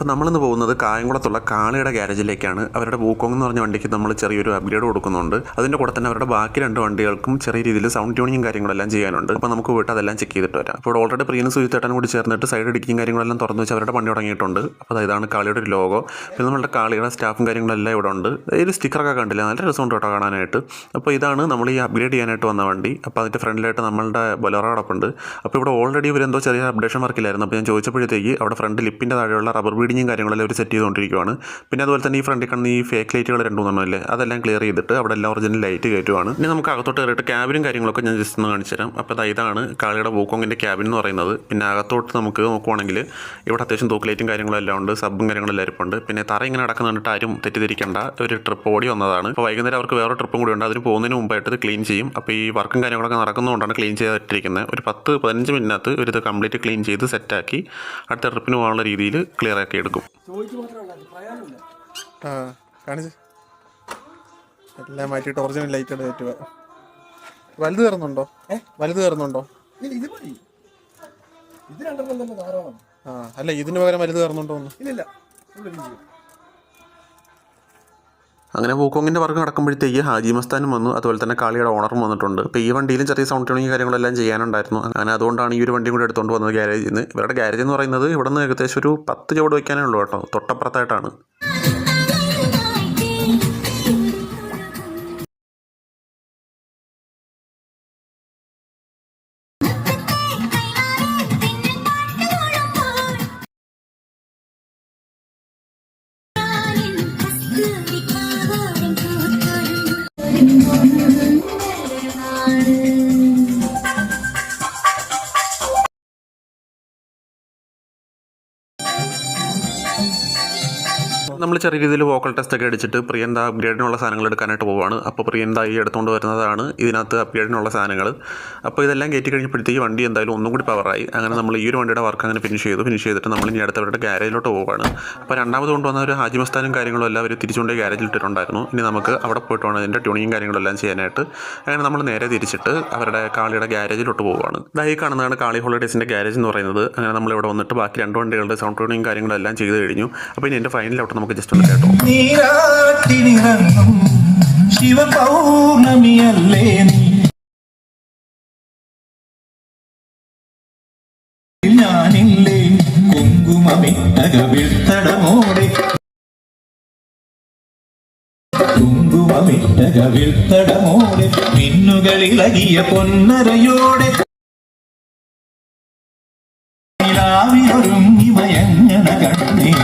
അപ്പോൾ നമ്മളിന്ന് പോകുന്നത് കായംകുളത്തുള്ള കാളിയുടെ ഗ്യാരേജിലേക്കാണ് അവരുടെ ബൂക്കോങ് എന്ന് പറഞ്ഞ വണ്ടിക്ക് നമ്മൾ ചെറിയൊരു അപ്ഗ്രേഡ് കൊടുക്കുന്നുണ്ട്. അതിന്റെ കൂടെ തന്നെ അവരുടെ ബാക്കി രണ്ട് വണ്ടികൾക്കും ചെറിയ രീതിയിൽ സൗണ്ട് ട്യൂണിങ്ങും കാര്യങ്ങളെല്ലാം ചെയ്യാനുണ്ട്. അപ്പോൾ നമുക്ക് പോയിട്ട് അതെല്ലാം ചെക്ക് ചെയ്തിട്ട് വരാം. അപ്പോൾ ഓൾറെഡി പ്രിയനും സുജിത്തേട്ടനും കൂടി ചേർന്നിട്ട് സൈഡ് ഇടിക്കുകയും കാര്യങ്ങളെല്ലാം തുറന്നു വെച്ച് അവരുടെ പണി തുടങ്ങിയിട്ടുണ്ട്. അപ്പോൾ ഇതാണ് കാളിയുടെ ഒരു ലോഗോ പിന്നെ നമ്മളുടെ കാളിയുടെ സ്റ്റാഫും കാര്യങ്ങളെല്ലാം ഇവിടെ ഉണ്ട്. ഒരു സ്റ്റിക്കറൊക്കെ കണ്ടില്ല? നല്ല രസമുണ്ട് കേട്ടോ കാണാനായിട്ട്. അപ്പോൾ ഇതാണ് നമ്മൾ ഈ അപ്ഗ്രേഡ് ചെയ്യാനായിട്ട് വന്ന വണ്ടി. അപ്പോൾ അതിന്റെ ഫ്രണ്ടിലായിട്ട് നമ്മളുടെ ബൊലറോ അടപ്പുണ്ട്. അപ്പോൾ ഇവിടെ ഓൾറെഡി ഇവരെന്തോ ചെറിയ അപ്ഡേഷൻ വർക്കിലായിരുന്നു അപ്പോൾ ഞാൻ ചോദിച്ചപ്പോഴത്തേക്ക് അവിടെ ഫ്രണ്ട് ലിപ്പിന്റെ താഴെയുള്ള റബ്ബർ ബീഡിങ്ങും കാര്യങ്ങളെല്ലാം അവർ സെറ്റ് ചെയ്തുകൊണ്ടിരിക്കുകയാണ് പിന്നെ അതുപോലെ തന്നെ ഈ ഫ്രണ്ടിൽ കാണുന്ന ഈ ഫേക്ക് ലൈറ്റുകൾ രണ്ടു മൂന്നെണ്ണമല്ലേ അതെല്ലാം ക്ലിയർ ചെയ്തിട്ട് അവിടെ എല്ലാം ഒറിജിനൽ ലൈറ്റ് കയറ്റുവാണ്. ഇനി നമുക്ക് അകത്തോട്ട് കയറിയിട്ട് ക്യാബിനും കാര്യങ്ങളൊക്കെ ഞാൻ ജസ്റ്റ് ഒന്ന് കാണിച്ചു തരാം. അപ്പോൾ ഇതാണ് കാളിയുടെ ബൂക്കോങ്ങിന്റെ ക്യാബിൻ എന്ന് പറയുന്നത്. പിന്നെ അകത്തോട്ട് നമുക്ക് നോക്കുവാണെങ്കിൽ ഇവിടെ അത്യാവശ്യം തൂക്ക് ലൈറ്റും കാര്യങ്ങളും എല്ലാം ഉണ്ട്. സബും കാര്യങ്ങളെല്ലാം ഇരിപ്പുണ്ട്. പിന്നെ തറ ഇങ്ങനെ നടക്കുന്ന കണ്ടിട്ട് ആരും തെറ്റിദ്ധരിക്കേണ്ട. ഒരു ട്രിപ്പ് ഓടി വന്നതാണ്. അപ്പോൾ വൈകുന്നേരം അവർക്ക് വേറെ ട്രിപ്പും കൂടി ഉണ്ട്. അതിന് പോകുന്നതിന് മുമ്പായിട്ട് ഇത് ക്ലീൻ ചെയ്യും. അപ്പോൾ ഈ വർക്കും കാര്യങ്ങളൊക്കെ നടക്കുന്നതുകൊണ്ടാണ് ക്ലീൻ ചെയ്തിട്ടിരിക്കുന്നത് ഒരു പത്ത് പതിനഞ്ച് മിനിറ്റിനകത്ത് ഒരു ഇത് കംപ്ലീറ്റ് ക്ലീൻ ചെയ്ത് സെറ്റാക്കി അടുത്ത ട്രിപ്പിന് പോകാനുള്ള രീതിയിൽ ക്ലിയർ ആക്കി എടുക്കും. ആ കാണിച്ച്. എല്ലാം മാറ്റിയിട്ട് ഒറിജിനൽ ലൈറ്റ് ആണ് പറ്റുക വലുത് കയറുന്നുണ്ടോ? വലുത് കയറുന്നുണ്ടോ? ഇല്ല ഇത് മതി. ഇത് രണ്ടെണ്ണം തന്നെ ധാരാളം. ആ അല്ല ഇതിന് പകരം വലുത് കയറുന്നുണ്ടോ ഒന്ന് ഇരിക്കും. അങ്ങനെ വൂക്കോങ്ങിന്റെ വർക്ക് നടക്കുമ്പോഴത്തേക്ക് ഹാജി മസ്താനും വന്നു. അതുപോലെ തന്നെ കാളിയുടെ ഓണറും വന്നിട്ടുണ്ട്. അപ്പോൾ ഈ വണ്ടിയിലും ചെറിയ സൗണ്ട് ട്യൂണിങ് കാര്യങ്ങളെല്ലാം ചെയ്യാനുണ്ടായിരുന്നു. അങ്ങനെ അതുകൊണ്ടാണ് ഈ ഒരു വണ്ടിയും കൂടി എടുത്തുകൊണ്ട് വന്നത് ഗ്യാരേജിൽ നിന്ന് ഇവരുടെ ഗ്യാരേജ് എന്ന് പറയുന്നത് ഇവിടെ നിന്ന് ഏകദേശം ഒരു പത്ത് ചുവട് വയ്ക്കാനേ ഉള്ളൂ കേട്ടോ. തൊട്ടപ്പുറത്തായിട്ടാണ്. one. നമ്മൾ ചെറിയ രീതിയിൽ വോക്കൽ ടെസ്റ്റ് ഒക്കെ അടിച്ചിട്ട് പ്രിയന്ത അപ്ഗ്രേഡിനുള്ള സാധനങ്ങൾ എടുക്കാനായിട്ട് പോവാണ്. അപ്പോൾ പ്രിയന്ത ഈ എടുത്തുകൊണ്ട് വരുന്നതാണ്. ഇതിനകത്ത് അപ്ഗ്രേഡിനുള്ള സാധനങ്ങൾ. അപ്പോൾ ഇതെല്ലാം കയറ്റി കഴിഞ്ഞപ്പോഴത്തേക്ക് വണ്ടി എന്തായാലും ഒന്നും കൂടി പവറായി അങ്ങനെ നമ്മൾ ഈ ഒരു വണ്ടിയുടെ വർക്ക് അങ്ങനെ ഫിനിഷ് ചെയ്തു. ഫിനിഷ് ചെയ്തിട്ട് നമ്മൾ ഇനി അടുത്തവരുടെ ഗ്യാരേജിലോട്ട് പോവുകയാണ് അപ്പോൾ രണ്ടാമത് കൊണ്ടുവന്ന ഒരു ഹാജിമസ്ഥാനും കാര്യങ്ങളും എല്ലാം അവർ തിരിച്ചുകൊണ്ട് ഗ്യാരേജിൽ ഇട്ടിട്ടുണ്ടായിരുന്നു. ഇനി നമുക്ക് അവിടെ പോയിട്ട് വേണം ഇതിന്റെ ട്യൂണിങ്ങും കാര്യങ്ങളും എല്ലാം ചെയ്യാനായിട്ട്. അങ്ങനെ നമ്മൾ നേരെ തിരിച്ചിട്ട് അവരുടെ കാളിയുടെ ഗ്യാരേജിലോട്ട് പോവുകയാണ് ഇതായി കാണുന്നതാണ് കാളി ഹോളിഡേസിന്റെ ഗ്യാരേജ് എന്ന് പറയുന്നത്. അങ്ങനെ നമ്മൾ ഇവിടെ വന്നിട്ട് ബാക്കി രണ്ട് വണ്ടികളുടെ സൗണ്ട് ട്യൂണിങ് കാര്യങ്ങളും എല്ലാം ചെയ്ത് കഴിഞ്ഞു. അപ്പോൾ ഇനി എന്റെ ഫൈനലോട്ട് നമുക്ക് ജസ്റ്റ് ഒന്ന് കേട്ടോ. ശിവപൗർണമിയല്ലേ ഞാനില്ലേ കുങ്കുമമിട്ടകവിൾത്തടമോടെ കുങ്കുമമിട്ടകവിൾത്തടമോടെ മിന്നുകളിളകിയ പൊന്നരയോടെ. ഒരുങ്ങി മയങ്ങണ കണ്ണേ.